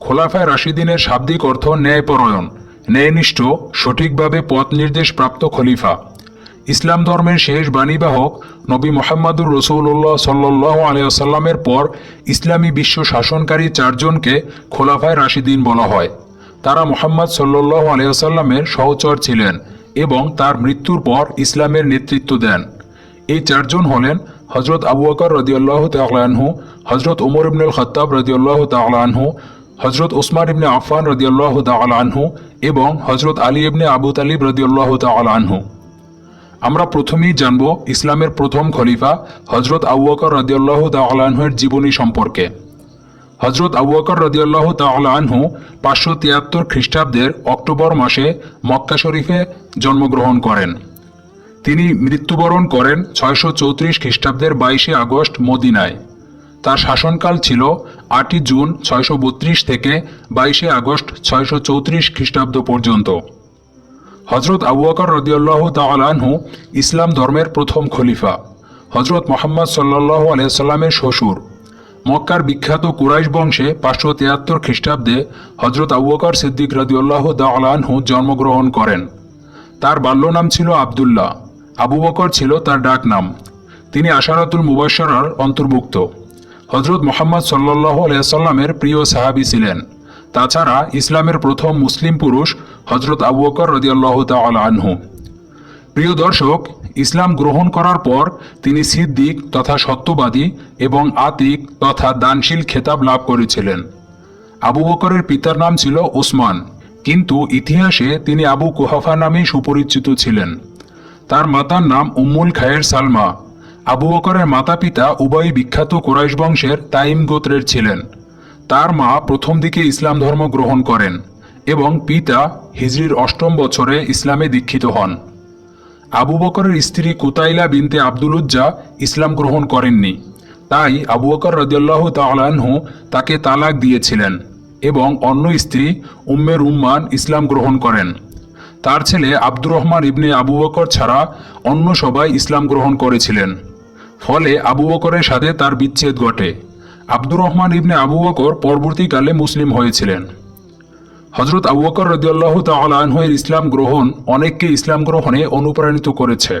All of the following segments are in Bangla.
খোলাফায় রাশিদিনের শাব্দিক অর্থ ন্যায়পরায়ণ, ন্যায়নিষ্ঠ, সঠিকভাবে পথ নির্দেশ প্রাপ্ত খলিফা। ইসলাম ধর্মের শেষ বাণীবাহক নবী মোহাম্মদুর রসুল্লাহ সাল্লাহ আলিয়াল্লামের পর ইসলামী বিশ্ব শাসনকারী চারজনকে খোলাফায় রাশিদিন বলা হয়। তারা মোহাম্মদ সাল্লাহ আলিয়াল্লামের সহচর ছিলেন এবং তার মৃত্যুর পর ইসলামের নেতৃত্ব দেন। এই চারজন হলেন হজরত আবু বকর রদিয়াল্লাহ তালাহু হজরত উমর ইবনুল খত্তাব রদিয়াল্লাহ তালাহু হজরত ওসমান ইবনে আফান রদিয়াল্লাহ তালাহু এবং হজরত আলী ইবনে আবু তালিব রদিয়াল্লাহ তালাহু আমরা প্রথমেই জানব ইসলামের প্রথম খলিফা হজরত আবু বকর রদিয়াল্লাহ তালাহের জীবনী সম্পর্কে। হজরত আবু বকর রদিয়াল্লাহ তালাহু পাঁচশো তিয়াত্তর খ্রিস্টাব্দের অক্টোবর মাসে মক্কা শরীফে জন্মগ্রহণ করেন। তিনি মৃত্যুবরণ করেন ছয়শো চৌত্রিশ খ্রিস্টাব্দের বাইশে আগস্ট মদিনায়। তার শাসনকাল ছিল আটই জুন ছয়শো বত্রিশ থেকে বাইশে আগস্ট ছয়শো চৌত্রিশ খ্রিস্টাব্দ পর্যন্ত। হজরত আবু বকর রদিয়াল্লাহ তালাহু ইসলাম ধর্মের প্রথম খলিফা। হজরত মোহাম্মদ সাল্লাহ আলিয়াল্লামের শ্বশুর। মক্কার বিখ্যাত কুরাইশ বংশে পাঁচশো তিয়াত্তর খ্রিস্টাব্দে হজরত আবু বকর সিদ্দিক রদিউল্লাহ তালাহু জন্মগ্রহণ করেন। তার বাল্য নাম ছিল আবদুল্লাহ। আবু বকর ছিল তার ডাক নাম তিনি আশারাতুল মুবাসরার অন্তর্ভুক্ত। হজরত মোহাম্মদ সাল্লাহ আলিয়াল্লামের প্রিয় সাহাবি ছিলেন। তাছাড়া ইসলামের প্রথম মুসলিম পুরুষ হজরত আবু বকর রদিয়াল্লাহ আনহু। প্রিয় দর্শক, ইসলাম গ্রহণ করার পর তিনি সিদ্দিক তথা সত্যবাদী এবং আতিক তথা দানশীল খেতাব লাভ করেছিলেন। আবু বকরের পিতার নাম ছিল ওসমান, কিন্তু ইতিহাসে তিনি আবু কুহাফা নামেই সুপরিচিত ছিলেন। তার মাতার নাম উম্মুল খায়ের সালমা। আবু বকরের মাতা পিতা উভয়ই বিখ্যাত কোরাইশ বংশের তাইম গোত্রের ছিলেন। তার মা প্রথম দিকে ইসলাম ধর্ম গ্রহণ করেন এবং পিতা হিজরির অষ্টম বছরে ইসলামে দীক্ষিত হন। আবু বকরের স্ত্রী কুতাইলা বিনতে আব্দুল উজ্জা ইসলাম গ্রহণ করেননি। তাই আবু বকর রদিয়াল্লাহ তালাহু তাকে তালাক দিয়েছিলেন এবং অন্য স্ত্রী উম্মের উম্মান ইসলাম গ্রহণ করেন। তার ছেলে আব্দুর রহমান ইবনে আবু বকর ছাড়া অন্য সবাই ইসলাম গ্রহণ করেছিলেন। ফলে আবু বকরের সাথে তার বিচ্ছেদ ঘটে। আব্দুর রহমান ইবনে আবু বকর পরবর্তীকালে মুসলিম হয়েছিলেন। হজরত আবু বকর রদিয়াল্লাহ তালাহের ইসলাম গ্রহণ অনেককে ইসলাম গ্রহণে অনুপ্রাণিত করেছে।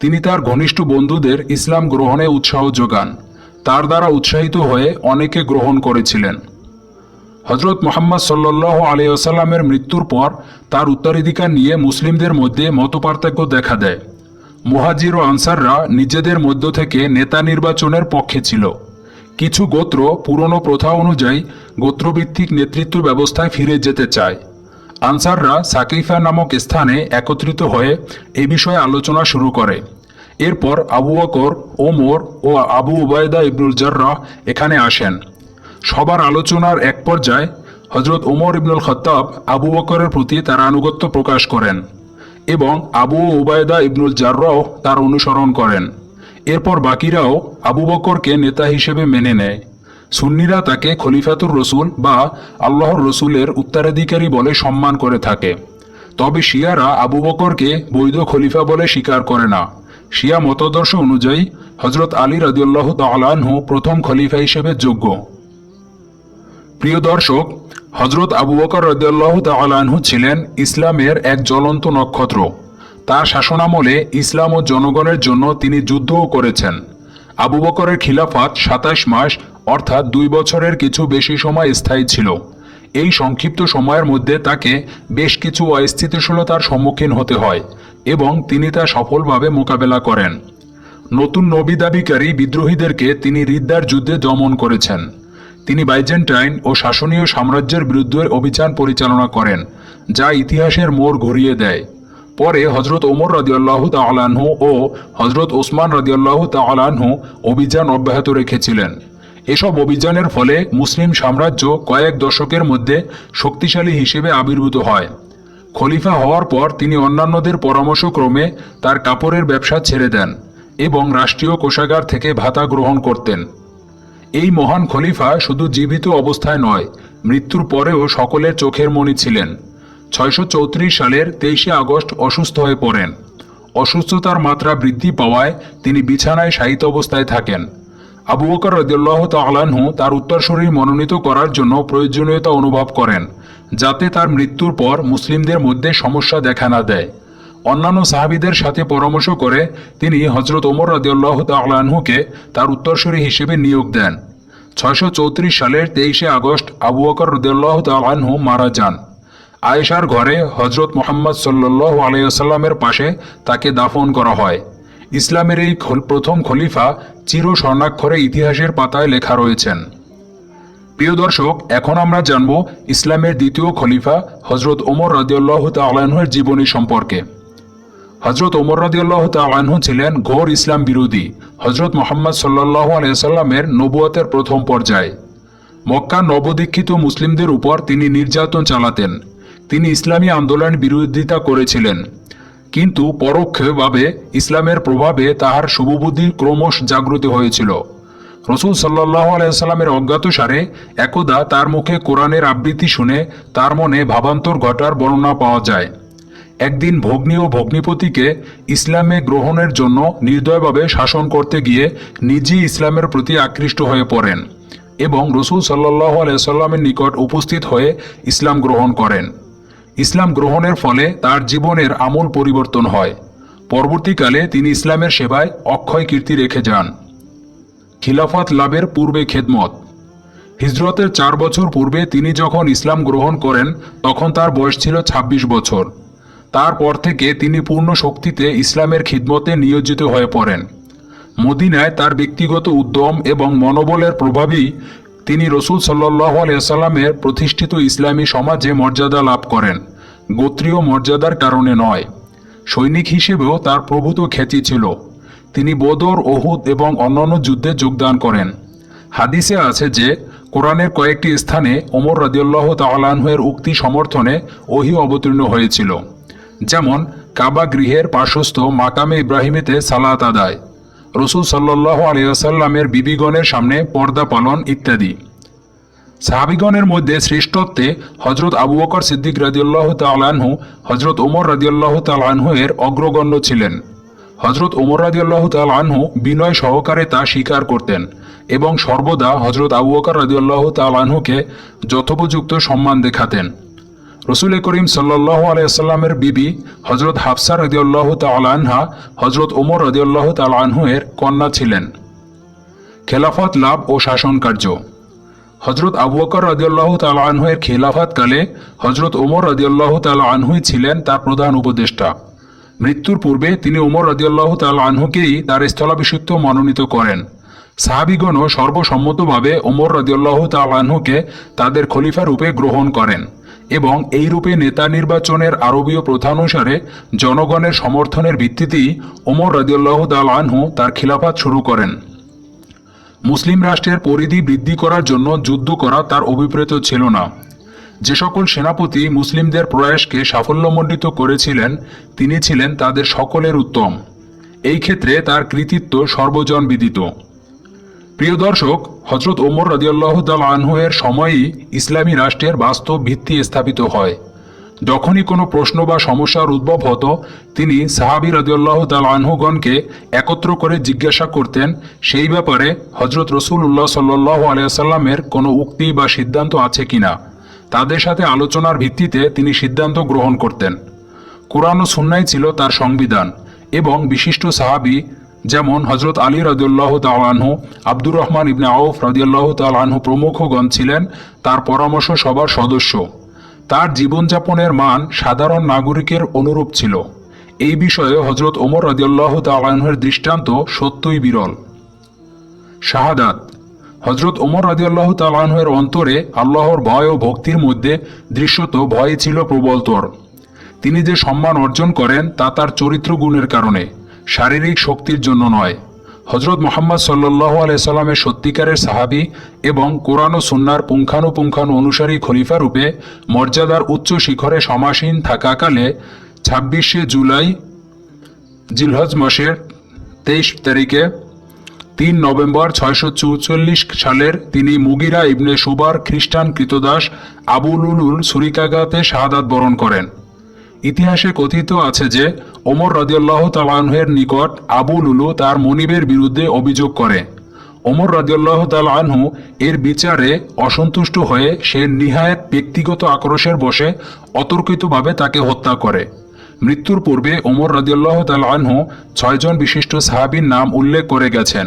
তিনি তার ঘনিষ্ঠ বন্ধুদের ইসলাম গ্রহণে উৎসাহ যোগান, তার দ্বারা উৎসাহিত হয়ে অনেকে গ্রহণ করেছিলেন। হজরত মোহাম্মদ সাল্লাহ আলিয়াল্লামের মৃত্যুর পর তার উত্তরাধিকার নিয়ে মুসলিমদের মধ্যে মতপার্থক্য দেখা দেয়। মুহাজির ও আনসাররা নিজেদের মধ্য থেকে নেতা নির্বাচনের পক্ষে ছিল। কিছু গোত্র পুরনো প্রথা অনুযায়ী গোত্রভিত্তিক নেতৃত্ব ব্যবস্থায় ফিরে যেতে চায়। আনসাররা সাকিফা নামক স্থানে একত্রিত হয়ে এ বিষয়ে আলোচনা শুরু করে। এরপর আবু বকর, ওমর ও আবু উবায়দা ইবনুল জার্রা এখানে আসেন। সবার আলোচনার এক পর্যায়ে হজরত ওমর ইবনুল খত্তাব আবু বকরের প্রতি তার আনুগত্য প্রকাশ করেন। এবং আবু ওবায়দা ইবনুল জার্রাও তার অনুসরণ করেন। এরপর বাকিরাও আবু বকরকে নেতা হিসেবে মেনে নেয়। সুন্নিরা তাকে খলিফাতুর রসুল বা আল্লাহর রসুলের উত্তরাধিকারী বলে সম্মান করে থাকে। তবে শিয়ারা আবু বকরকে বৈধ খলিফা বলে স্বীকার করে না। শিয়া মতাদর্শ অনুযায়ী হজরত আলী রাদিউল্লাহ তালাহু প্রথম খলিফা হিসেবে যোগ্য। প্রিয় দর্শক হজরত আবু বকর রদিয়াল্লাহ তালাহু ছিলেন ইসলামের এক জ্বলন্ত নক্ষত্র। তার শাসনামলে ইসলাম ও জনগণের জন্য তিনি যুদ্ধও করেছেন। আবু বকরের খিলাফাত সাতাশ মাস, অর্থাৎ দুই বছরের কিছু বেশি সময় স্থায়ী ছিল। এই সংক্ষিপ্ত সময়ের মধ্যে তাকে বেশ কিছু অস্থিতিশীলতার সম্মুখীন হতে হয় এবং তিনি তা সফলভাবে মোকাবেলা করেন। নতুন নবী দাবিকারী বিদ্রোহীদেরকে তিনি রিদ্দার যুদ্ধে দমন করেছেন। বাইজেন্টাইন ও শাসনীয় সাম্রাজ্যের বিরুদ্ধে অভিযান পরিচালনা করেন, যা ইতিহাসের মোড় ঘুরিয়ে দেয়। পরে হজরত ওমর রাদিয়াল্লাহ তালাহু ও হজরত ওসমান রাদিয়াল্লাহ তালাহু অভিযান অব্যাহত রেখেছিলেন। এসব অভিযানের ফলে মুসলিম সাম্রাজ্য কয়েক দশকের মধ্যে শক্তিশালী হিসেবে আবির্ভূত হয়। খলিফা হওয়ার পর তিনি অন্যান্যদের পরামর্শক্রমে তার কাপড়ের ব্যবসা ছেড়ে দেন এবং রাষ্ট্রীয় কোষাগার থেকে ভাতা গ্রহণ করতেন। এই মহান খলিফা শুধু জীবিত অবস্থায় নয়, মৃত্যুর পরেও সকলের চোখের মণি ছিলেন। ছয়শো চৌত্রিশ সালের তেইশে আগস্ট অসুস্থ হয়ে পড়েন। অসুস্থতার মাত্রা বৃদ্ধি পাওয়ায় তিনি বিছানায় শায়িত অবস্থায় থাকেন। আবু বকর রদিয়াল্লাহ তালাহু তার উত্তরসূরি মনোনীত করার জন্য প্রয়োজনীয়তা অনুভব করেন, যাতে তার মৃত্যুর পর মুসলিমদের মধ্যে সমস্যা দেখা না দেয়। অন্যান্য সাহাবিদের সাথে পরামর্শ করে তিনি হজরত ওমর রদিয়াল্লাহ তালাহুকে তার উত্তরসূরি হিসেবে নিয়োগ দেন। ছয়শো চৌত্রিশ সালের তেইশে আগস্ট আবু বকর রদিয়াল্লাহ তালাহু মারা যান। আয়েশার ঘরে হজরত মোহাম্মদ সাল্লাহ আলাইসাল্লামের পাশে তাকে দাফন করা হয়। ইসলামের এই প্রথম খলিফা চির স্বর্ণাক্ষরে ইতিহাসের পাতায় লেখা রয়েছেন। প্রিয় দর্শক, এখন আমরা জানব ইসলামের দ্বিতীয় খলিফা হজরত ওমর রাদিউল্লাহ তালাহের জীবনী সম্পর্কে। হজরত ওমর রাদিউল্লাহ তালাহ ছিলেন ঘোর ইসলাম বিরোধী। হজরত মোহাম্মদ সাল্লাহ আলাইসাল্লামের নবুয়তের প্রথম পর্যায়ে। মক্কা নবদীক্ষিত মুসলিমদের উপর তিনি নির্যাতন চালাতেন। তিনি ইসলামী আন্দোলন বিরোধিতা করেছিলেন। কিন্তু পরোক্ষভাবে ইসলামের প্রভাবে তাহার শুভবুদ্ধি ক্রমশ জাগ্রত হয়েছিল। রসুল সাল্লাহ আলাইসাল্লামের অজ্ঞাতসারে একদা তার মুখে কোরআনের আবৃত্তি শুনে তার মনে ভাবান্তর ঘটার বর্ণনা পাওয়া যায়। একদিন ভগ্নী ও ভগ্নীপতিকে ইসলামে গ্রহণের জন্য নির্দয়ভাবে শাসন করতে গিয়ে নিজেই ইসলামের প্রতি আকৃষ্ট হয়ে পড়েন এবং রসুল সাল্লাহ আলাইসাল্লামের নিকট উপস্থিত হয়ে ইসলাম গ্রহণ করেন। ইসলাম গ্রহণের ফলে তার জীবনের আমূল পরিবর্তন হয়। পরবর্তীকালে তিনি ইসলামের সেবায় অক্ষয় কীর্তি রেখে যান। খিলাফত লাভের পূর্বে খেদমত। হিজরতের চার বছর পূর্বে তিনি যখন ইসলাম গ্রহণ করেন, তখন তার বয়স ছিল ২৬ বছর। তারপর থেকে তিনি পূর্ণ শক্তিতে ইসলামের খিদমতে নিয়োজিত হয়ে পড়েন। মদিনায় তার ব্যক্তিগত উদ্যম এবং মনোবলের প্রভাবেই তিনি রসুল সাল্লাহ আলিয়াল্লামের প্রতিষ্ঠিত ইসলামী সমাজে মর্যাদা লাভ করেন, গোত্রীয় মর্যাদার কারণে নয়। সৈনিক হিসেবেও তার প্রভূত খ্যাতি ছিল। তিনি বদর, ওহুদ এবং অন্যান্য যুদ্ধে যোগদান করেন। হাদিসে আছে যে, কোরআনের কয়েকটি স্থানে ওমর রাদিউল্লাহ তালাহের উক্তি সমর্থনে ওহি অবতীর্ণ হয়েছিল। যেমন, কাবা গৃহের পার্শ্বস্থ মাকামে ইব্রাহিমেতে সালাত আদায়, রসুল সাল্লাহ আলিয়াসাল্লামের বিবিগণের সামনে পর্দা পালন ইত্যাদি। সাহাবিগণের মধ্যে শ্রেষ্ঠত্বে হজরত আবু বকর সিদ্দিক রাদিউল্লাহ তালাহু হজরত ওমর রাদিউল্লাহ তালাহু এর অগ্রগণ্য ছিলেন। হজরত ওমর রাদিউল্লাহ তালাহু বিনয় সহকারে তা স্বীকার করতেন এবং সর্বদা হজরত আবু বকর রাদিউল্লাহ তালাহুকে যথোপযুক্ত সম্মান দেখাতেন। রসুল করিম সাল্লাহ আলাইসাল্লামের বিবি হজরত হাফসা রদিউল্লাহ তালাহা হজরত ওমর রদিউল্লাহ তালাহু এর কন্যা ছিলেন। খেলাফত লাভ ও শাসন কার্য। হজরত আবু বকর রদিউল্লাহ তালাহের খেলাফতকালে হজরত ওমর রদিউল্লাহ তালাহুই ছিলেন তার প্রধান উপদেষ্টা। মৃত্যুর পূর্বে তিনি ওমর রদিউল্লাহ তালাহুকেই তার স্থলাভিষিক্ত মনোনীত করেন। সাহাবিগণও সর্বসম্মতভাবে ওমর রদিউল্লাহ তালাহুকে তাদের খলিফা রূপে গ্রহণ করেন। এবং এই রূপে নেতা নির্বাচনের আরবীয় প্রথানুসারে জনগণের সমর্থনের ভিত্তিতেই ওমর রদিউল্লাহ তালাহু তার খিলাফত শুরু করেন। মুসলিম রাষ্ট্রের পরিধি বৃদ্ধি করার জন্য যুদ্ধ করা তার অভিপ্রেত ছিল না। যে সকল সেনাপতি মুসলিমদের প্রয়াসকে সাফল্যমণ্ডিত করেছিলেন, তিনি ছিলেন তাদের সকলের উত্তম। এই ক্ষেত্রে তার কৃতিত্ব সর্বজন বিদিত। প্রিয় দর্শক হজরত ওমর রদিয়াল্লাহ আনহু এর সময়ই ইসলামী রাষ্ট্রের বাস্তব ভিত্তি স্থাপিত হয়। যখনই কোনো প্রশ্ন বা সমস্যার উদ্ভব হতো, তিনি সাহাবি রদিয়াল্লাহ তাল আনহুগণকে একত্র করে জিজ্ঞাসা করতেন, সেই ব্যাপারে হজরত রসুল্লাহ সাল্লাহ আলিয়াল্লামের কোনো উক্তি বা সিদ্ধান্ত আছে কিনা? তাদের সাথে আলোচনার ভিত্তিতে তিনি সিদ্ধান্ত গ্রহণ করতেন। কোরআন ও সুন্নাই ছিল তার সংবিধান এবং বিশিষ্ট সাহাবি যেমন হজরত আলী রদিউল্লাহ তালাহু আব্দুর রহমান ইবনে আউফ রদিউল্লাহ তালাহু প্রমুখগণ ছিলেন, তার পরামর্শ সভার সদস্য। তার জীবনযাপনের মান সাধারণ নাগরিকের অনুরূপ ছিল। এই বিষয়ে হজরত ওমর রদিউল্লাহ তালাহের দৃষ্টান্ত সত্যই বিরল। শাহাদাত হজরত ওমর রাজিউল্লাহ তালাহের অন্তরে আল্লাহর ভয় ও ভক্তির মধ্যে দৃশ্যত ভয় ছিল প্রবলতর তিনি যে সম্মান অর্জন করেন তা তার চরিত্র গুণের কারণে। শারীরিক শক্তির জন্য নয়। হজরত মোহাম্মদ সাল্লাহ আলাইসাল্লামের সত্যিকারের সাহাবি এবং কোরআন ও সুন্নার পুঙ্খানুপুঙ্খানু অনুসারী খলিফা রূপে মর্যাদার উচ্চ শিখরে সমাসীন থাকাকালে ছাব্বিশে জুলাই জিলহজ মাসের তেইশ তারিখে তিন নভেম্বর ছয়শো চৌচল্লিশ সালের তিনি মুগিরা ইবনে সুবার খ্রিস্টান কৃতদাস আবুলুলুল সুরিকাগাতে শাহাদাত বরণ করেন। ইতিহাসে কথিত আছে যে, ওমর রদিয়াল্লাহ তালাহের নিকট আবু লুলু তার মনিবের বিরুদ্ধে অভিযোগ করে। ওমর রাজিউল্লাহ তাল আনহু এর বিচারে অসন্তুষ্ট হয়ে সে নিহায়াত ব্যক্তিগত আক্রোশের বসে অতর্কিতভাবে তাকে হত্যা করে। মৃত্যুর পূর্বে ওমর রাজিউল্লাহ তাল আনহু ছয়জন বিশিষ্ট সাহাবীর নাম উল্লেখ করে গেছেন।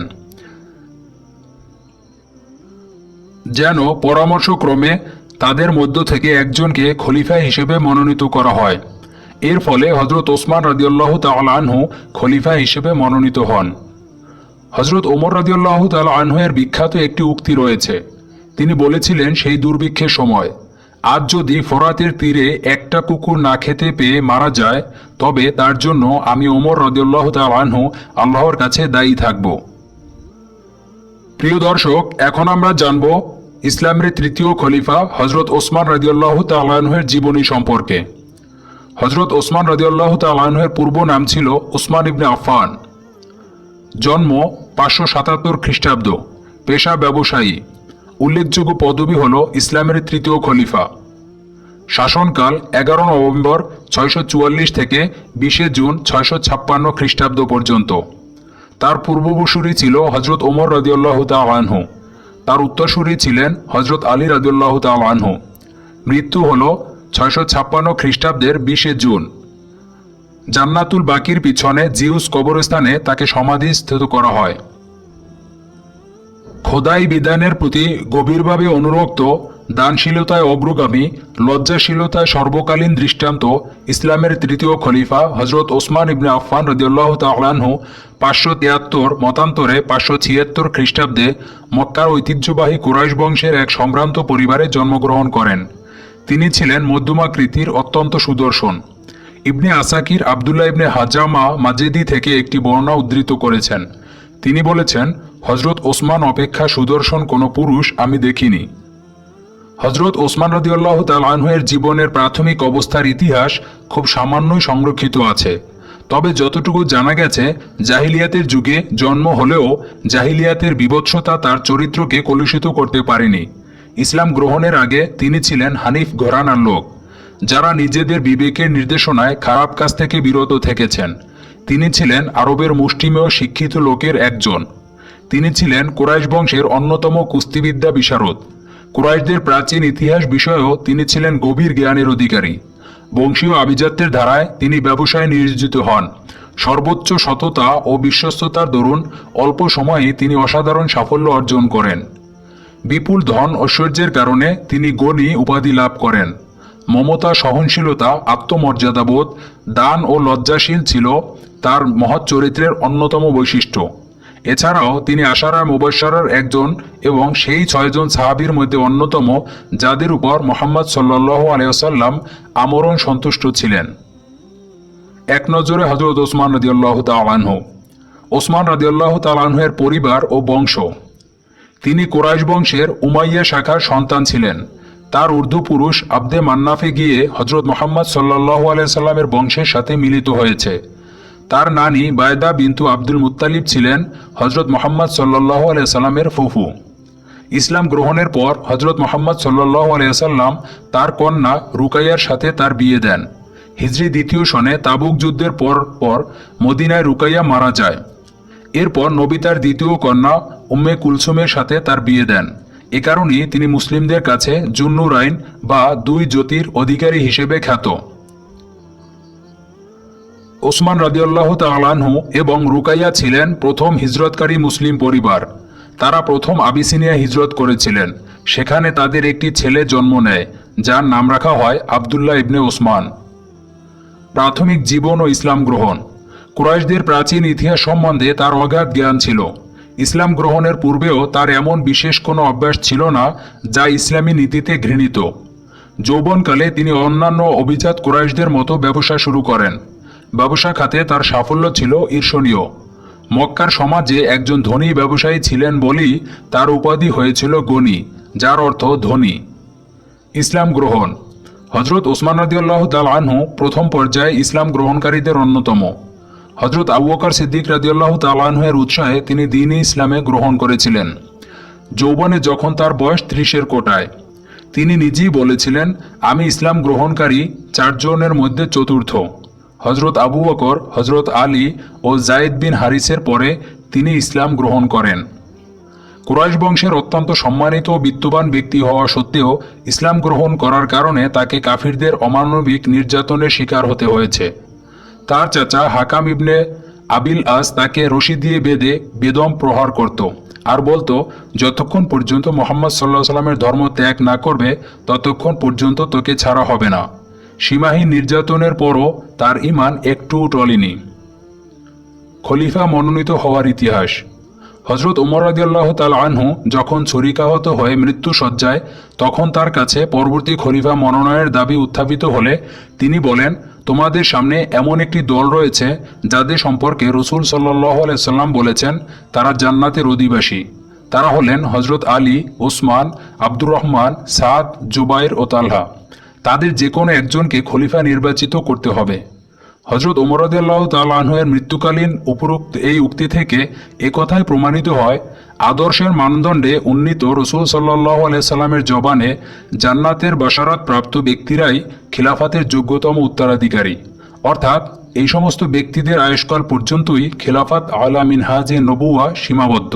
যেন পরামর্শক্রমে তাদের মধ্য থেকে একজনকে খলিফা হিসেবে মনোনীত করা হয়। এর ফলে হজরত ওসমান রাদিউল্লাহ তাল আনহু খলিফা হিসেবে মনোনীত হন। হজরত ওমর রাদিউল্লাহ তাল আনহুয়ের বিখ্যাত একটি উক্তি রয়েছে। তিনি বলেছিলেন, সেই দুর্ভিক্ষের সময় আজ যদি ফোরাতের তীরে একটা কুকুর না খেতে পেয়ে মারা যায়, তবে তার জন্য আমি ওমর রাদিউল্লাহ তাল আনহু আল্লাহর কাছে দায়ী থাকব। প্রিয় দর্শক, এখন আমরা জানব ইসলামের তৃতীয় খলিফা হজরত ওসমান রাদিউল্লাহ তালাহের জীবনী সম্পর্কে। হজরত ওসমান রাদিউল্লাহ তালাহের পূর্ব নাম ছিল ওসমান ইবনে আফান জন্ম পাঁচশো সাতাত্তর খ্রিস্টাব্দ, পেশা ব্যবসায়ী। উল্লেখযোগ্য পদবি হল ইসলামের তৃতীয় খলিফা। শাসনকাল এগারো নভেম্বর ছয়শো চুয়াল্লিশ থেকে বিশে জুন ছয়শো ছাপ্পান্ন খ্রিস্টাব্দ পর্যন্ত। তার পূর্ববসূরি ছিল হজরত ওমর রদিউল্লাহ তালানহু তার উত্তরসূরি ছিলেন হজরত আলী রদিউল্লাহ তালানহু মৃত্যু হল ছয়শো ছাপ্পান্ন খ্রিস্টাব্দের বিশে জুন। জান্নাতুল বাকির পিছনে জিউস কবরস্থানে তাকে সমাধিস্থিত করা হয়। খোদাই বিধানের প্রতি গভীরভাবে অনুরক্ত, দানশীলতায় অগ্রগামী, লজ্জাশীলতায় সর্বকালীন দৃষ্টান্ত ইসলামের তৃতীয় খলিফা হজরত ওসমান ইবনে আফফান রদিউল্লাহ তালানহু পাঁচশো তিয়াত্তর মতান্তরে পাঁচশো ছিয়াত্তর খ্রিস্টাব্দে মক্কার ঐতিহ্যবাহী কুরাইশ বংশের এক সম্ভ্রান্ত পরিবারে জন্মগ্রহণ করেন। তিনি ছিলেন মধ্যমাকৃতির অত্যন্ত সুদর্শন। ইবনে আসাকির আবদুল্লাহ ইবনে হাজামা মাজেদি থেকে একটি বর্ণনা উদ্ধৃত করেছেন। তিনি বলেছেন হজরত ওসমান অপেক্ষা সুদর্শন কোনো পুরুষ আমি দেখিনি। হজরত ওসমান রদিউল্লাহ তালানহের জীবনের প্রাথমিক অবস্থার ইতিহাস খুব সামান্যই সংরক্ষিত আছে। তবে যতটুকু জানা গেছে, জাহিলিয়াতের যুগে জন্ম হলেও জাহিলিয়াতের বিভৎসতা তার চরিত্রকে কলুষিত করতে পারেনি। ইসলাম গ্রহণের আগে তিনি ছিলেন হানিফ ঘরানার লোক, যারা নিজেদের বিবেকের নির্দেশনায় খারাপ কাজ থেকে বিরত থেকেছেন। তিনি ছিলেন আরবের মুষ্টিমেয় শিক্ষিত লোকের একজন। তিনি ছিলেন কুরাইশ বংশের অন্যতম কুস্তিবিদ্যা বিশারদ। কুরাইশদের প্রাচীন ইতিহাস বিষয়েও তিনি ছিলেন গভীর জ্ঞানের অধিকারী। বংশীয় আভিজাত্যের ধারায় তিনি ব্যবসায় নিয়োজিত হন। সর্বোচ্চ সততা ও বিশ্বস্ততার দরুন অল্প সময়ে তিনি অসাধারণ সাফল্য অর্জন করেন। বিপুল ধন ঐশ্বর্যের কারণে তিনি গণি উপাধি লাভ করেন। মমতা সহনশীলতা, আত্মমর্যাদাবোধ, দান ও লজ্জাশীল ছিল তার মহৎ চরিত্রের অন্যতম বৈশিষ্ট্য। এছাড়াও তিনি আশারা মুবাসারার একজন এবং সেই ছয়জন সাহাবীর মধ্যে অন্যতম যাদের উপর মোহাম্মদ সাল্লাহ আলিয়াল্লাম আমরণ সন্তুষ্ট ছিলেন। এক নজরে হজরত ওসমান রদিয়াল্লাহ তালানহ ওসমান রদিয়াল্লাহ তালানহের পরিবার ও বংশ। তিনি কোরাইশ বংশের উমাইয়া শাখার সন্তান ছিলেন। তার উর্দু পুরুষ আব্দে মান্নাফে গিয়ে হজরত মোহাম্মদ সাল্লাহ আলাইসাল্লামের বংশের সাথে মিলিত হয়েছে। তার নানি বায়দা বিন্তু আব্দুল মুত্তালিব ছিলেন হজরত মোহাম্মদ সাল্লাহ আলাইসাল্লামের ফুফু। ইসলাম গ্রহণের পর হজরত মোহাম্মদ সাল্লাহ আলাইসাল্লাম তার কন্যা রুকাইয়ার সাথে তার বিয়ে দেন। হিজরি দ্বিতীয় সনে তাবুক যুদ্ধের পর পর মদিনায় রুকাইয়া মারা যায়। এরপর নবী তার দ্বিতীয় কন্যা উম্মে কুলসুমের সাথে তার বিয়ে দেন। এ কারণেই তিনি মুসলিমদের কাছে জুন্নুরাইন বা দুই জ্যোতির অধিকারী হিসেবে খ্যাত। ওসমান রাদিউল্লাহ তালানহু এবং রুকাইয়া ছিলেন প্রথম হিজরতকারী মুসলিম পরিবার। তারা প্রথম আবিসিনিয়া হিজরত করেছিলেন। সেখানে তাদের একটি ছেলে জন্ম নেয়, যার নাম রাখা হয় আবদুল্লাহ ইবনে ওসমান। প্রাথমিক জীবন ও ইসলাম গ্রহণ। কুরাইশদের প্রাচীন ইতিহাস সম্বন্ধে তার অগাধ জ্ঞান ছিল। ইসলাম গ্রহণের পূর্বেও তার এমন বিশেষ কোনো অভ্যাস ছিল না, যা ইসলামী নীতিতে ঘৃণিত। যৌবনকালে তিনি অন্যান্য অভিজাত কুরাইশদের মতো ব্যবসা শুরু করেন। ব্যবসা খাতে তার সাফল্য ছিল ঈর্ষণীয়। মক্কার সমাজে একজন ধনী ব্যবসায়ী ছিলেন বলেই তার উপাধি হয়েছিল গনি যার অর্থ ধনী। ইসলাম গ্রহণ। হজরত ওসমান রাদিউল্লাহ তাল আনহু প্রথম পর্যায়ে ইসলাম গ্রহণকারীদের অন্যতম। হজরত আবুবকর সিদ্দিক রাদিউল্লাহ তালানহের উৎসাহে তিনি দিন ইসলামে গ্রহণ করেছিলেন। যৌবনে যখন তার বয়স ত্রিশের কোটায়, তিনি নিজেই বলেছিলেন, আমি ইসলাম গ্রহণকারী চারজনের মধ্যে চতুর্থ। হজরত আবু বকর হজরত আলী ও জায়েদ বিন হারিসের পরে তিনি ইসলাম গ্রহণ করেন। কুরাইশ বংশের অত্যন্ত সম্মানিত ও বিত্তবান ব্যক্তি হওয়া সত্ত্বেও ইসলাম গ্রহণ করার কারণে তাকে কাফিরদের অমানবিক নির্যাতনের শিকার হতে হয়েছে। তার চাচা হাকাম ইবনে আবিল আস তাকে রশি দিয়ে বেঁধে বেদম প্রহার করত আর বলতো, যতক্ষণ পর্যন্ত মোহাম্মদ সাল্লাহ সাল্লামের ধর্ম ত্যাগ না করবে, ততক্ষণ পর্যন্ত তোকে ছাড়া হবে না। সীমাহীন নির্যাতনের পরও তার ইমান একটুও টলেনি। খলিফা মনোনীত হওয়ার ইতিহাস। হজরত উমর রাদিয়াল্লাহ তাল আনহু যখন ছুরিকাহত হয়ে মৃত্যু সজ্জায়, তখন তার কাছে পরবর্তী খলিফা মনোনয়নের দাবি উত্থাপিত হলে তিনি বলেন তোমাদের সামনে এমন একটি দল রয়েছে যাদের সম্পর্কে রসুল সাল্লাম বলেছেন, তারা জান্নাতের অধিবাসী। তারা হলেন হজরত আলী, ওসমান, আব্দুর রহমান, সাদ, জুবাইর ও তালহা। তাদের যে কোনো একজনকে খলিফা নির্বাচিত করতে হবে। হজরত ওমরদুল্লাহ তালাহের মৃত্যুকালীন উপরোক্ত এই উক্তি থেকে একথাই প্রমাণিত হয় আদর্শের মানদণ্ডে উন্নীত রসুল সাল্লাহ সাল্লামের জবানে জান্নাতের বাসারাত প্রাপ্ত ব্যক্তিরাই খিলাফাতের যোগ্যতম উত্তরাধিকারী। অর্থাৎ এই সমস্ত ব্যক্তিদের আয়ুষ্কাল পর্যন্তই খিলাফাত আলা মিনহাজে নবুয়া সীমাবদ্ধ।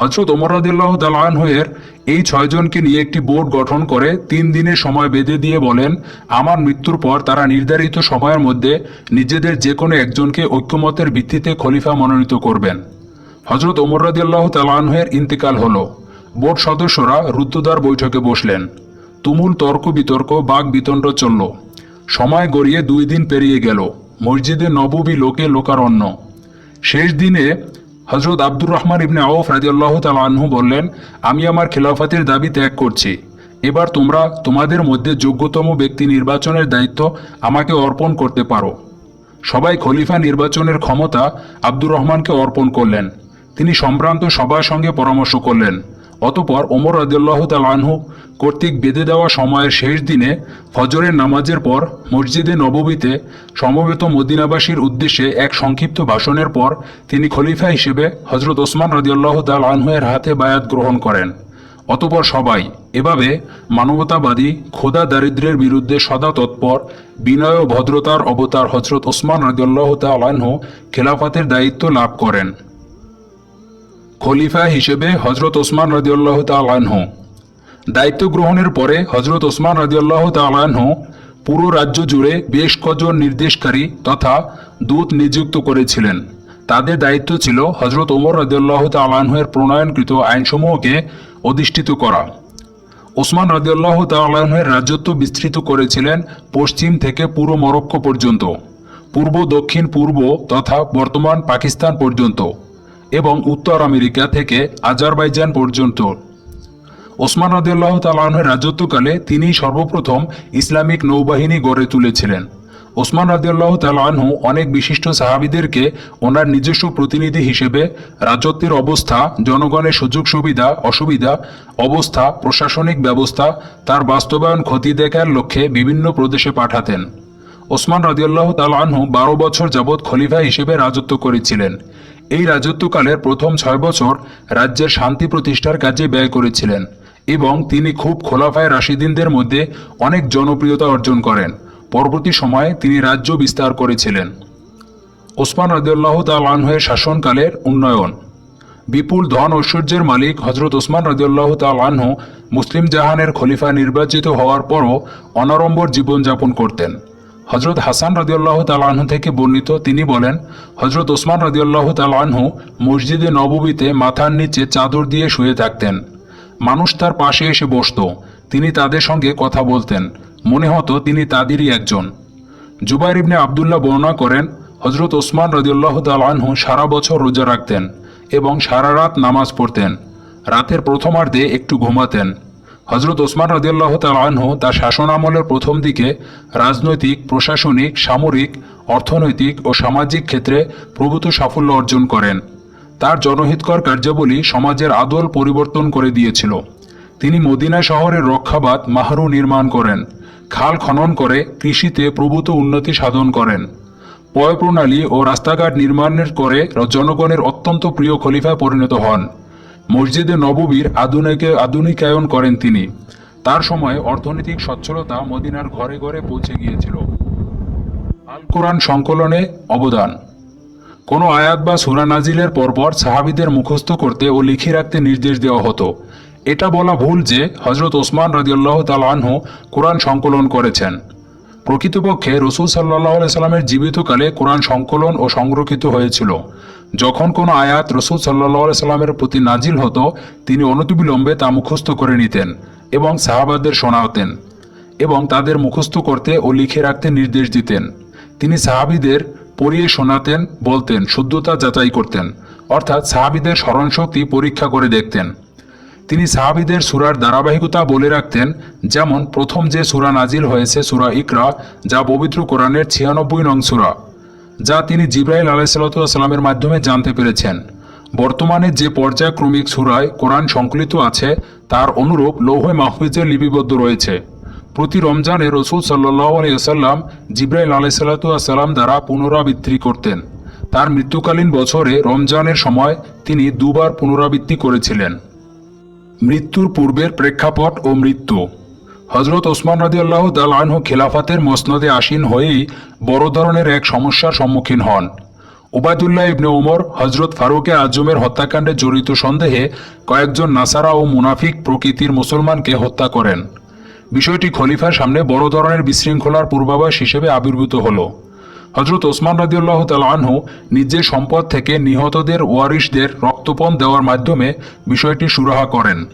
হজরত ওমরাদিল্লাহ তালানহের এই ছয়জনকে নিয়ে একটি বোর্ড গঠন করে তিন দিনের সময় বেঁধে দিয়ে বলেন, আমার মৃত্যুর পর তারা নির্ধারিত সময়ের মধ্যে নিজেদের যে কোনো একজনকে ঐক্যমতের ভিত্তিতে খলিফা মনোনীত করবেন। হজরত ওমরাদিল্লাহ তালানহের ইন্তেকাল হলো। বোর্ড সদস্যরা রুদ্ধদ্বার বৈঠকে বসলেন। তুমুল তর্ক বিতর্ক বাঘ বিতণ্ড চলল। সময় গড়িয়ে দুই দিন পেরিয়ে গেল। মসজিদে নববী লোকে লোকারণ্য। শেষ দিনে হজরত আব্দুর রহমান ইবনে আউফ রাজিউল্লাহ তালাহু বললেন, আমি আমার খেলাফাতের দাবি ত্যাগ করছি। এবার তোমরা তোমাদের মধ্যে যোগ্যতম ব্যক্তি নির্বাচনের দায়িত্ব আমাকে অর্পণ করতে পারো। সবাই খলিফা নির্বাচনের ক্ষমতা আব্দুর রহমানকে অর্পণ করলেন। তিনি সম্ভ্রান্ত সবার সঙ্গে পরামর্শ করলেন। অতপর ওমর রাজিউল্লাহ তালাহু কর্তৃক বেঁধে দেওয়া সময়ের শেষ দিনে ফজরের নামাজের পর মসজিদে নববীতে সমবেত মদিনাবাসীর উদ্দেশ্যে এক সংক্ষিপ্ত ভাষণের পর তিনি খলিফা হিসেবে হজরত ওসমান রাজিউল্লাহ তাল আনহুয়ের হাতে বায়াত গ্রহণ করেন। অতপর সবাই এভাবে মানবতাবাদী খোদা দারিদ্র্যের বিরুদ্ধে সদা তৎপর, বিনয় ও ভদ্রতার অবতার হজরত ওসমান রাজিউল্লাহ তাল আনহু খেলাফাতের দায়িত্ব লাভ করেন। খলিফা হিসেবে হজরত ওসমান রাজিউল্লাহ তালানহু দায়িত্ব গ্রহণের পরে হজরত ওসমান রাজিউল্লাহ তালানহু পুরো রাজ্য জুড়ে বেশ কজন নির্দেশকারী তথা দূত নিযুক্ত করেছিলেন। তাদের দায়িত্ব ছিল হজরত ওমর রাজিউল্লাহ তালানহের প্রণয়নকৃত আইনসমূহকে অধিষ্ঠিত করা। ওসমান রাজিউল্লাহ তালাহের রাজত্ব বিস্তৃত করেছিলেন পশ্চিম থেকে পুরো মরক্কো পর্যন্ত, পূর্ব, দক্ষিণ, পূর্ব তথা বর্তমান পাকিস্তান পর্যন্ত। এবং উত্তর আমেরিকা থেকে আজারবাইজান পর্যন্ত। ওসমান রাদিউল্লাহ তালাহের রাজত্বকালে তিনি সর্বপ্রথম ইসলামিক নৌবাহিনী গড়ে তুলেছিলেন। ওসমান রাদিউল্লাহ তালাহু অনেক বিশিষ্ট সাহাবিদেরকে ওনার নিজস্ব প্রতিনিধি হিসেবে রাজত্বের অবস্থা, জনগণের সুযোগ সুবিধা, অসুবিধা, অবস্থা, প্রশাসনিক ব্যবস্থা, তার বাস্তবায়ন, ক্ষতি দেখার লক্ষ্যে বিভিন্ন প্রদেশে পাঠাতেন। ওসমান রাদিউল্লাহ তালাহু বারো বছর যাবৎ খলিফা হিসেবে রাজত্ব করেছিলেন। এই রাজত্বকালের প্রথম ছয় বছর রাজ্যের শান্তি প্রতিষ্ঠার কাজে ব্যয় করেছিলেন এবং তিনি খুব খোলাফায় রাশিদিনদের মধ্যে অনেক জনপ্রিয়তা অর্জন করেন। পরবর্তী সময়ে তিনি রাজ্য বিস্তার করেছিলেন। ওসমান রাদিউল্লাহ তালাহের শাসনকালের উন্নয়ন। বিপুল ধন ঐশ্বর্যের মালিক হজরত ওসমান রাদিউল্লাহ তালাহ মুসলিম জাহানের খলিফা নির্বাচিত হওয়ার পরও অনাড়ম্বর জীবনযাপন করতেন। হজরত হাসান রাদিউল্লাহ তালাহু থেকে বর্ণিত তিনি বলেন হজরত ওসমান রাদিউল্লাহ তালাহু মসজিদে নববীতে মাথার নিচে চাদর দিয়ে শুয়ে থাকতেন। মানুষ তার পাশে এসে বসত। তিনি তাদের সঙ্গে কথা বলতেন। মনে হতো তিনি তাদেরই একজন। জুবাইর ইবনে আবদুল্লাহ বর্ণনা করেন হজরত ওসমান রদিউল্লাহ তালাহু সারা বছর রোজা রাখতেন এবং সারা রাত নামাজ পড়তেন। রাতের প্রথমার্ধে একটু ঘুমাতেন। হজরত ওসমান রদিউল্লাহ তালাহু তার শাসন আমলের প্রথম দিকে রাজনৈতিক, প্রশাসনিক, সামরিক, অর্থনৈতিক ও সামাজিক ক্ষেত্রে প্রভূত সাফল্য অর্জন করেন। তার জনহিতকর কার্যাবলী সমাজের আদল পরিবর্তন করে দিয়েছিল। তিনি মদিনা শহরের রক্ষাবাদ মাহরু নির্মাণ করেন, খাল খনন করে কৃষিতে প্রভূত উন্নতি সাধন করেন। পয় প্রণালী ও রাস্তাঘাট নির্মাণের করে জনগণের অত্যন্ত প্রিয় খলিফায় পরিণত হন। মসজিদে নববীর আধুনিকে, আধুনিকায়ন করেন তিনি। তার সময় অর্থনৈতিক সচ্ছলতা মদিনার ঘরে ঘরে পৌঁছে গিয়েছিল। আল কোরআন সংকলনে অবদান। কোনো আয়াত বা সুরা নাজিলের পরপর সাহাবিদের মুখস্থ করতে ও লিখে রাখতে নির্দেশ দেওয়া হতো। এটা বলা ভুল যে হজরত ওসমান রাজিউল্লাহ তালাহ কোরআন সংকলন করেছেন। প্রকৃতপক্ষে রসুল সাল্লাহ সাল্লামের জীবিতকালে কোরআন সংকলন ও সংরক্ষিত হয়েছিল। যখন কোনো আয়াত রসুল সাল্লাহ সাল্লামের প্রতি নাজিল হতো, তিনি অনতিবিলম্বে তা মুখস্থ করে নিতেন এবং সাহাবাদের শোনাতেন এবং তাদের মুখস্থ করতে ও লিখে রাখতে নির্দেশ দিতেন। তিনি সাহাবিদের পড়িয়ে শোনাতেন, বলতেন, শুদ্ধতা যাচাই করতেন। অর্থাৎ সাহাবিদের স্মরণশক্তি পরীক্ষা করে দেখতেন। তিনি সাহাবিদের সুরার ধারাবাহিকতা বলে রাখতেন, যেমন প্রথম যে সুরা নাজিল হয়েছে সুরা ইকরা, যা পবিত্র কোরআনের ছিয়ানব্বই নং সুরা। যা তিনি জিব্রাইল আলাইসাল্লামের মাধ্যমে জানতে পেরেছেন। বর্তমানে যে পর্যায়ক্রমিক সুরায় কোরআন সংকলিত আছে, তার অনুরূপ লৌহে মাহফিজে লিপিবদ্ধ রয়েছে। প্রতি রমজানে রসুল সাল্লাহ আলাইসাল্লাম জিব্রাইল আলাইসাল্লাম দ্বারা পুনরাবৃত্তি করতেন। তার মৃত্যুকালীন বছরে রমজানের সময় তিনি দুবার পুনরাবৃত্তি করেছিলেন। মৃত্যুর পূর্বের প্রেক্ষাপট ও মৃত্যু। হজরত ওসমান রাজি আল্লাহ দালানহ খেলাফাতের মসনদে আসীন হয়েই বড় ধরনের এক সমস্যার সম্মুখীন হন। ওবায়দুল্লাহ ইবনে ওমর হজরত ফারুকে আজমের হত্যাকাণ্ডে জড়িত সন্দেহে কয়েকজন নাসারা ও মুনাফিক প্রকৃতির মুসলমানকে হত্যা করেন। বিষয়টি খলিফার সামনে বড় ধরনের বিশৃঙ্খলার পূর্বাভাস হিসেবে আবির্ভূত হলো। হজরত ওসমান রাজিউল্লাহ তালহু নিজের সম্পদ থেকে নিহতদের ওয়ারিশদের রক্তপণ দেওয়ার মাধ্যমে বিষয়টি সুরাহা করেন।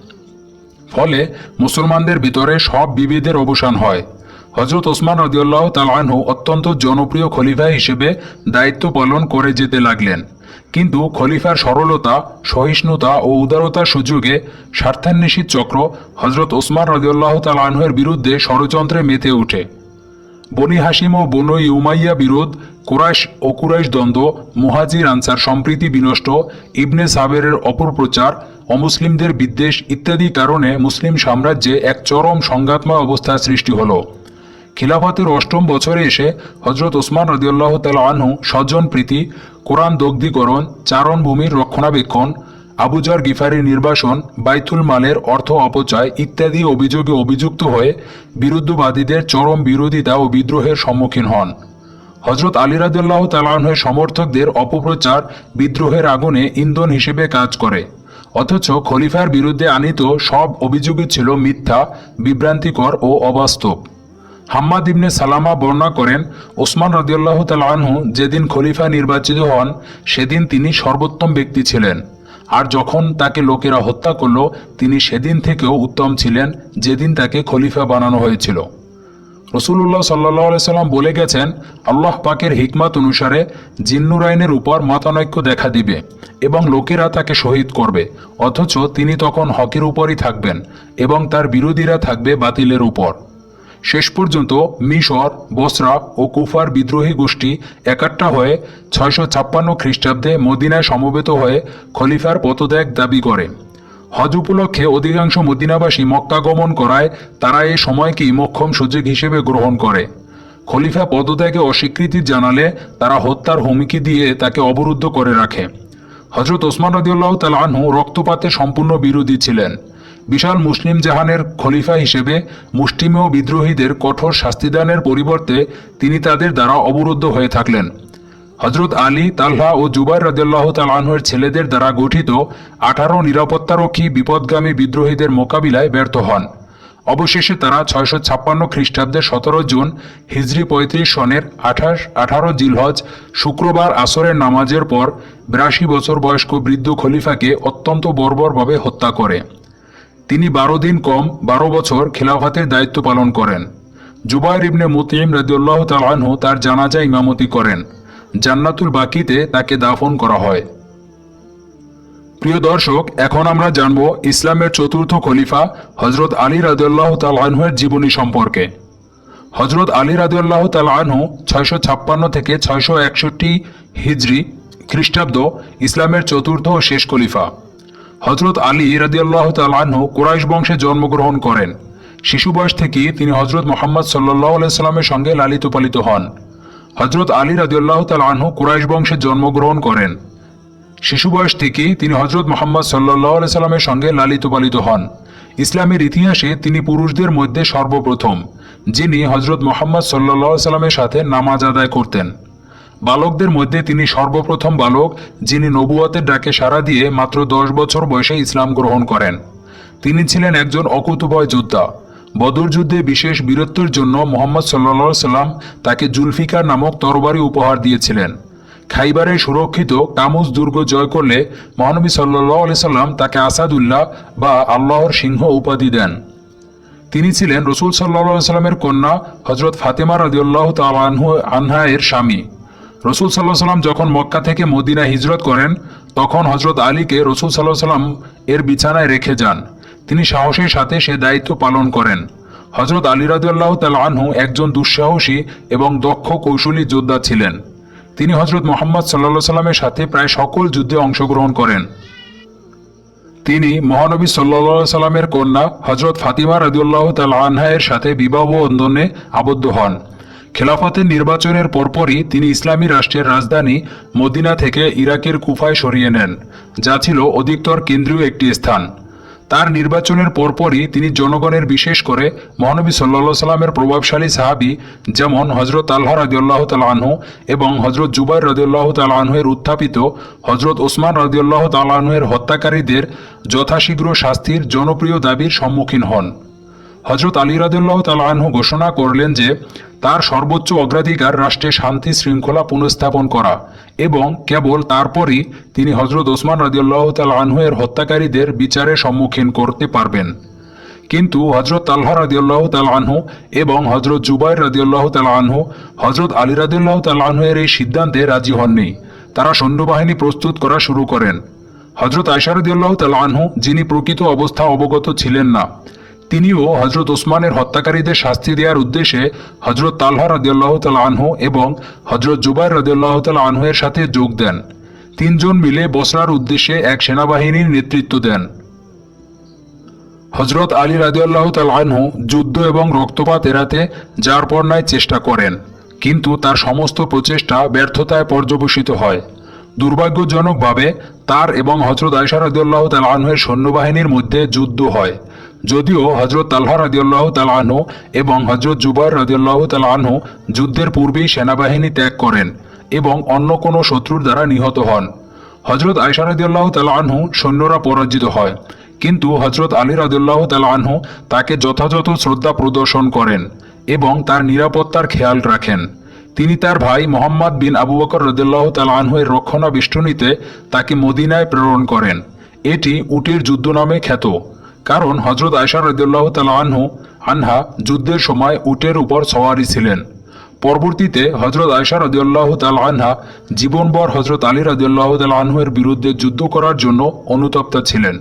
ফলে মুসলমানদের ভিতরে সব বিভেদের অবসান হয়। হজরত ওসমান রদিউল্লাহ তালানহু অত্যন্ত জনপ্রিয় খলিফা হিসেবে দায়িত্ব পালন করে যেতে লাগলেন। কিন্তু খলিফার সরলতা, সহিষ্ণুতা ও উদারতার সুযোগে স্বার্থান্বেষী চক্র হজরত ওসমান রদিউল্লাহ তালহের বিরুদ্ধে ষড়যন্ত্রে মেতে ওঠে। বনি হাসিম ও বনু ইউমাইয়া বিরোধ, কুরাইশ ও কুরাইশ দ্বন্দ্ব, মুহাজির আনসার সম্প্রীতি বিনষ্ট, ইবনে সাবেরের অপপ্রচার অমুসলিমদের বিদ্বেষ ইত্যাদি কারণে মুসলিম সাম্রাজ্যে এক চরম সংঘাতময় অবস্থার সৃষ্টি হলো। খিলাফতের অষ্টম বছরে এসে হজরত ওসমান রদিউল্লাহ তাল আনহু স্বজন প্রীতি, কোরআন দগ্ধীকরণ চারণভূমির রক্ষণাবেক্ষণ আবুজার গিফারির নির্বাসন বাইতুল মালের অর্থ অপচয় ইত্যাদি অভিযোগে অভিযুক্ত হয়ে বিরুদ্ধবাদীদের চরম বিরোধিতা ও বিদ্রোহের সম্মুখীন হন। হজরত আলী রাদুল্লাহ তালাহের সমর্থকদের অপপ্রচার বিদ্রোহের আগুনে ইন্ধন হিসেবে কাজ করে। অথচ খলিফার বিরুদ্ধে আনিত সব অভিযোগই ছিল মিথ্যা, বিভ্রান্তিকর ও অবাস্তব। হাম্মাদ ইবনে সালামা বর্ণনা করেন, ওসমান রদিউল্লাহ তালাহু যেদিন খলিফা নির্বাচিত হন, সেদিন তিনি সর্বোত্তম ব্যক্তি ছিলেন। আর যখন তাকে লোকেরা হত্যা করল, তিনি সেদিন থেকেও উত্তম ছিলেন, যেদিন তাকে খলিফা বানানো হয়েছিল। রসুল্লাহ সাল্লাহ সাল্লাম বলে গেছেন, আল্লাহ পাকের হিকমাত অনুসারে জিন্নুরাইনের উপর মতানৈক্য দেখা দিবে এবং লোকেরা তাকে শহীদ করবে, অথচ তিনি তখন হকের উপরই থাকবেন এবং তার বিরোধীরা থাকবে বাতিলের উপর। শেষ পর্যন্ত মিশর, বসরা ও কুফার বিদ্রোহী গোষ্ঠী একাট্টা হয়ে ছয়শো ছাপ্পান্ন খ্রিস্টাব্দে মদিনায় সমবেত হয়ে খলিফার পদত্যাগ দাবি করে। হজ উপলক্ষে অধিকাংশ মদিনাবাসী মক্কা গমন করায় তারা এই সময়কেই মক্ষম সুযোগ হিসেবে গ্রহণ করে। খলিফা পদত্যাগে অস্বীকৃতি জানালে তারা হত্যার হুমকি দিয়ে তাকে অবরুদ্ধ করে রাখে। হজরত ওসমান রদিউল্লাহ তালাহু রক্তপাতে সম্পূর্ণ বিরোধী ছিলেন। বিশাল মুসলিম জাহানের খলিফা হিসেবে মুষ্টিমেয় বিদ্রোহীদের কঠোর শাস্তিদানের পরিবর্তে তিনি তাদের দ্বারা অবরুদ্ধ হয়ে থাকলেন। হজরত আলী, তাল্হা ও জুবাই রদুল্লাহ তালাহের ছেলেদের দ্বারা গঠিত আঠারো নিরাপত্তারক্ষী বিপদগামী বিদ্রোহীদের মোকাবিলায় ব্যর্থ হন। অবশেষে তারা ছয়শো ছাপ্পান্ন খ্রিস্টাব্দের সতেরো জুন হিজরি পঁয়ত্রিশ সনের আঠাশ, আঠারো জিলহজ শুক্রবার আসরের নামাজের পর বিরাশি বছর বয়স্ক বৃদ্ধ খলিফাকে অত্যন্ত বর্বরভাবে হত্যা করে। তিনি বারো দিন কম বারো বছর খেলাফাতের দায়িত্ব পালন করেন। জুবাইর ইবনে মুতিম রাদিউল্লাহ তালানহু তার জানাজা ইমামতি করেন। জান্নাতুল বাকিতে তাকে দাফন করা হয়। প্রিয় দর্শক, এখন আমরা জানব ইসলামের চতুর্থ খলিফা হজরত আলী রাদিউল্লাহ তালানহের জীবনী সম্পর্কে। হজরত আলী রাদিউল্লাহ তালানহু ছয়শো ছাপ্পান্ন থেকে ছয়শো একষট্টি হিজরি খ্রিস্টাব্দ ইসলামের চতুর্থ ও শেষ খলিফা। হজরত আলী রাদিয়াল্লাহ তালাহ কুরাইশ বংশে জন্মগ্রহণ করেন। শিশু বয়স থেকে তিনি হজরত মোহাম্মদ সাল্লাহ সাল্লামের সঙ্গে লালিত পালিত হন। হজরত আলী রাদিউল্লাহ তালাহ কুরাইশ বংশে জন্মগ্রহণ করেন। শিশু বয়স থেকে তিনি হজরত মোহাম্মদ সাল্লাহ সাল্লামের সঙ্গে লালিত পালিত হন। ইসলামের ইতিহাসে তিনি পুরুষদের মধ্যে সর্বপ্রথম, যিনি হজরত মোহাম্মদ সাল্লাহ সাল্লামের সাথে নামাজ আদায় করতেন। বালকদের মধ্যে তিনি সর্বপ্রথম বালক, যিনি নবুয়তের ডাকে সাড়া দিয়ে মাত্র দশ বছর বয়সে ইসলাম গ্রহণ করেন। তিনি ছিলেন একজন অকুতভয় যোদ্ধা। বদর যুদ্ধে বিশেষ বীরত্বের জন্য মোহাম্মদ সাল্লা সাল্লাম তাকে জুলফিকার নামক তরবারি উপহার দিয়েছিলেন। খাইবারে সুরক্ষিত কামুজ দুর্গ জয় করলে মহানবী সাল্লাহ আলি সাল্লাম তাকে আসাদুল্লাহ বা আল্লাহর সিংহ উপাধি দেন। তিনি ছিলেন রসুল সাল্লা সাল্লামের কন্যা হজরত ফাতেমা রাদিউল্লাহ তালাহু আনহা এর স্বামী। রসুল সাল্লাহ সাল্লাম যখন মক্কা থেকে মদিনা হিজরত করেন, তখন হজরত আলীকে রসুল সাল্লাহ সাল্লাম এর বিছানায় রেখে যান। তিনি সাহসের সাথে সে দায়িত্ব পালন করেন। হজরত আলী রাদিউল্লাহ তালাহু একজন দুঃসাহসী এবং দক্ষ কৌশলী যোদ্ধা ছিলেন। তিনি হজরত মোহাম্মদ সাল্লা সাল্লামের সাথে প্রায় সকল যুদ্ধে অংশগ্রহণ করেন। তিনি মহানবী সাল্লা সাল্লামের কন্যা হজরত ফাতিমা রাদিউল্লাহ তাল এর সাথে বিবাহ বন্ধনে আবদ্ধ হন। খেলাফতের নির্বাচনের পরপরই তিনি ইসলামী রাষ্ট্রের রাজধানী মদিনা থেকে ইরাকের কুফায় সরিয়ে নেন, যা ছিল অধিকতর কেন্দ্রীয় একটি স্থান। তার নির্বাচনের পরপরই তিনি জনগণের বিশেষ করে মহানবী সাল্লা সাল্লামের প্রভাবশালী সাহাবি যেমন হজরত আল্লাহ রাজিউল্লাহ তালাহু এবং হজরত জুবাইর রাজিউল্লাহ তালাহের উত্থাপিত হজরত ওসমান রাজিউল্লাহ তালাহের হত্যাকারীদের যথাশীঘ্র শাস্তির জনপ্রিয় দাবির সম্মুখীন হন। হজরত আলী রাদুল্লাহ তালাহু ঘোষণা করলেন যে, তার সর্বোচ্চ অগ্রাধিকার রাষ্ট্রে শান্তি শৃঙ্খলা পুনঃস্থাপন করা এবং কেবল তারপরই তিনি হজরত ওসমান রাদিউল্লাহ তালাহু এর হত্যাকারীদের বিচারের সম্মুখীন করতে পারবেন। কিন্তু হজরত তাল্লাহ রাদিউল্লাহ তালাহু এবং হজরত জুবাইর রাদিউল্লাহ তালাহু হজরত আলী রাদিউল্লাহ তালাহু এর এই সিদ্ধান্তে রাজি হননি। তারা সৈন্যবাহিনী প্রস্তুত করা শুরু করেন। হজরত আয়সারদিউল্লাহ তালাহু যিনি প্রকৃত অবস্থা অবগত ছিলেন না তিনিও হজরত ওসমানের হত্যাকারীদের শাস্তি দেওয়ার উদ্দেশ্যে হজরত তাল্লাহ রাদিউল্লাহ তাল আনহু এবং হজরত জুবাইর রাদিউল্লাহ তাল আনহু এর সাথে যোগ দেন। তিনজন মিলে বসরার উদ্দেশ্যে এক সেনাবাহিনীর নেতৃত্ব দেন। হজরত আলী রাদিউল্লাহ তাল আনহু যুদ্ধ এবং রক্তপাত এড়াতে যার পর্যায় চেষ্টা করেন, কিন্তু তার সমস্ত প্রচেষ্টা ব্যর্থতায় পর্যবসিত হয়। দুর্ভাগ্যজনকভাবে তার এবং হজরত আয়সা রাদিউল্লাহ তাল আনহের সৈন্যবাহিনীর মধ্যে যুদ্ধ হয়। যদিও হজরত তাল্হা রাদিউল্লাহ তাল এবং হজরত জুবাইর রাদিউল্লাহ তাল আনহু যুদ্ধের পূর্বেই সেনাবাহিনী ত্যাগ করেন এবং অন্য কোনো শত্রুর দ্বারা নিহত হন। হজরত আয়সা রাদিউল্লাহ তাল সৈন্যরা পরাজিত হয়, কিন্তু হজরত আলী রাদিউল্লাহ তাল তাকে যথাযথ শ্রদ্ধা প্রদর্শন করেন এবং তার নিরাপত্তার খেয়াল রাখেন। তিনি তার ভাই মোহাম্মদ বিন আবু বকর রদুল্লাহ তাল আনহুয়ের রক্ষণাবেষ্টনীতে তাকে মদিনায় প্রেরণ করেন। এটি উটের যুদ্ধ নামে খ্যাত। কারণ হজরত আয়সা রদুল্লাহ তাল আনহু যুদ্ধের সময় উটের উপর সওয়ারি ছিলেন। পরবর্তীতে হজরত আয়সা রদিউল্লাহ তাল আনহা জীবনভর হজরত আলী রদিউল্লাহ তাল আনহুয়ের বিরুদ্ধে যুদ্ধ করার জন্য অনুতপ্তা ছিলেন।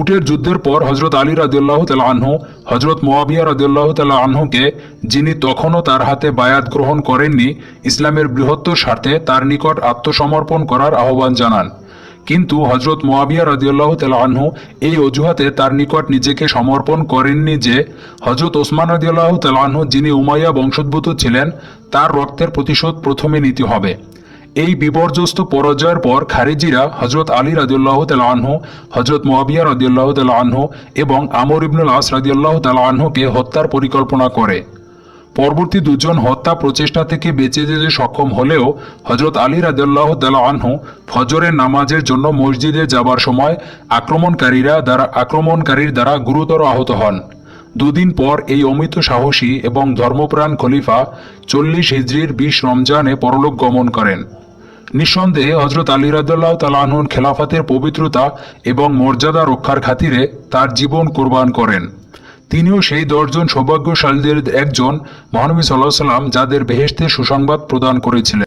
উটের যুদ্ধের পর হজরত আলী রাদিউল্লাহ তাল আনহু হজরত মোয়াবিয়া রাদিউল্লাহ তাল আনহুকে, যিনি তখনও তার হাতে বায়াত গ্রহণ করেননি, ইসলামের বৃহত্তর স্বার্থে তার নিকট আত্মসমর্পণ করার আহ্বান জানান। কিন্তু হজরত মোয়াবিয়া রাদিউল্লাহ তাল আনহু এই অজুহাতে তার নিকট নিজেকে সমর্পণ করেননি যে হজরত ওসমান রাদিউল্লাহ তাল আনহু যিনি উমাইয়া বংশোদ্ভূত ছিলেন, তার রক্তের প্রতিশোধ প্রথমে নিতে হবে। এই বিপর্যস্ত পরাজয়ের পর খারিজিরা হজরত আলী রাদিউল্লাহ তালা আনহু হজরত মোয়াবিয়া রাদিউল্লাহ তালা আনহু এবং আমর ইবনুল আস রাদিউল্লাহ তালা আনহুকে হত্যার পরিকল্পনা করে। পরবর্তী দুজন হত্যা প্রচেষ্টা থেকে বেঁচে যেতে সক্ষম হলেও হজরত আলী রাদিউল্লাহ তালা আনহু ফজরের নামাজের জন্য মসজিদে যাবার সময় আক্রমণকারীরা দ্বারা, আক্রমণকারীর দ্বারা গুরুতর আহত হন। দুদিন পর এই অমিত সাহসী এবং ধর্মপ্রাণ খলিফা চল্লিশ হিজড়ির বিশ রমজানে পরলোক গমন করেন। নিঃসন্দেহে হজরত আলী রাজ্লাহ তালাহন খেলাফাতের পবিত্রতা এবং মর্যাদা রক্ষার খাতিরে তার জীবন কোরবান করেন। তিনিও সেই দশজন সৌভাগ্যশালীদের একজন মহানবী সাল্লাহ সাল্লাম যাদের বেহেস্তের সুসংবাদ প্রদান করেছিলেন।